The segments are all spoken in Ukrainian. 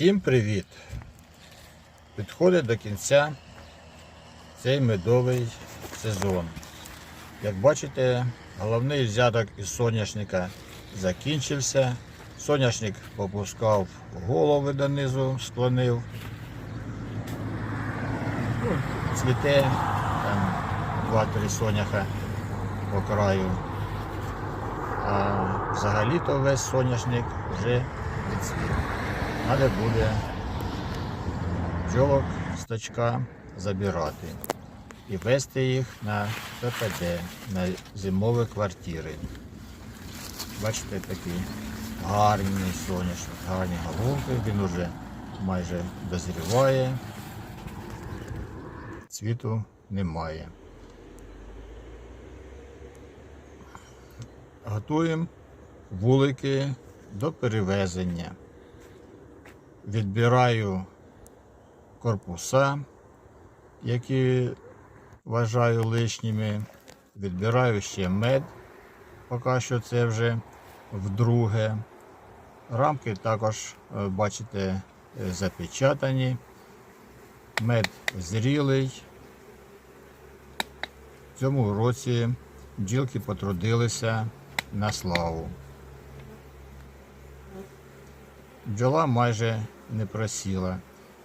Всім привіт! Підходить до кінця цей медовий сезон. Як бачите, головний взяток із соняшника закінчився. Соняшник попускав голови донизу, склонив. Ну, Цвіте, там два-три соняха по краю. А взагалі-то весь соняшник вже відцвів. Треба буде бджолок з точка забирати і вести їх на ППД, на зимові квартири. Бачите, такий гарний соняшник, гарні головки, він уже майже дозріває, цвіту немає. Готуємо вулики до перевезення. Відбираю корпуса, які вважаю лишніми. Відбираю ще мед, поки що це вже вдруге. Рамки також, е, бачите, е, запечатані. Мед зрілий. В цьому році бджілки потрудилися на славу. Бджола майже не просіла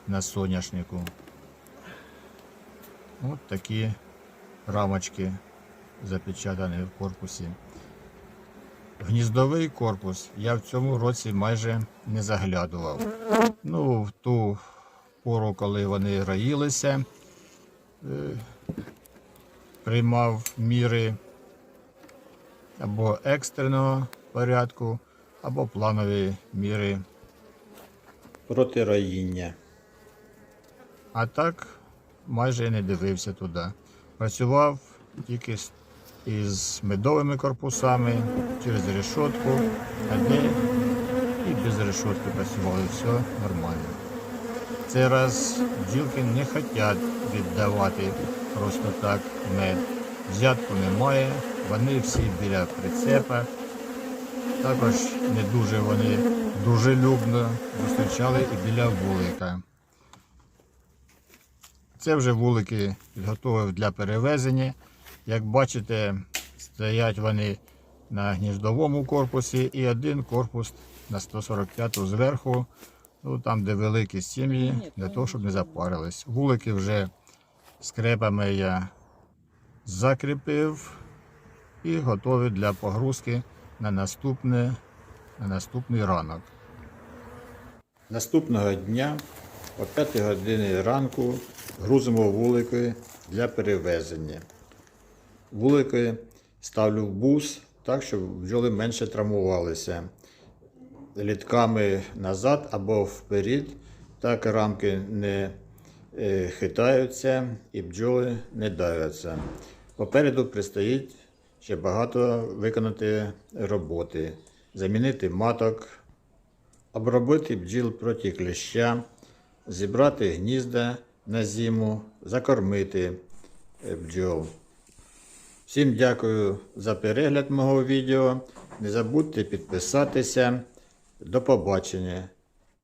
на соняшнику. От такі рамочки запечатані в корпусі. Гніздовий корпус я в цьому році майже не заглядував. Ну, в ту пору, коли вони роїлися, е, приймав міри або екстреного порядку, або планові міри протироїння. А так майже не дивився туди. Працював тільки із медовими корпусами через решетку, а де і без решетки працювали, все нормально. Цей раз бджілки не хочуть віддавати просто так мед. Взятку немає, вони всі біля прицепа. Також не дуже вони дружелюбно зустрічали і біля вулика. Це вже вулики підготовив для перевезення. Як бачите, стоять вони на гніздовому корпусі і один корпус на 145 зверху, ну, там, де великі сім'ї, для того, щоб не запарились. Вулики вже скрепами я закріпив і готові для погрузки на, наступне, на наступний ранок. Наступного дня о 5 годині ранку грузимо вулики для перевезення. Вулики ставлю в бус так, щоб бджоли менше травмувалися. Літками назад або вперед, так рамки не е, хитаються і бджоли не давляться. Попереду предстоїть ще багато виконати роботи, замінити маток, обробити бджіл проти кліща, зібрати гнізда на зиму, закормити е, бджол. Всім дякую за перегляд мого відео. Не забудьте підписатися. До побачення.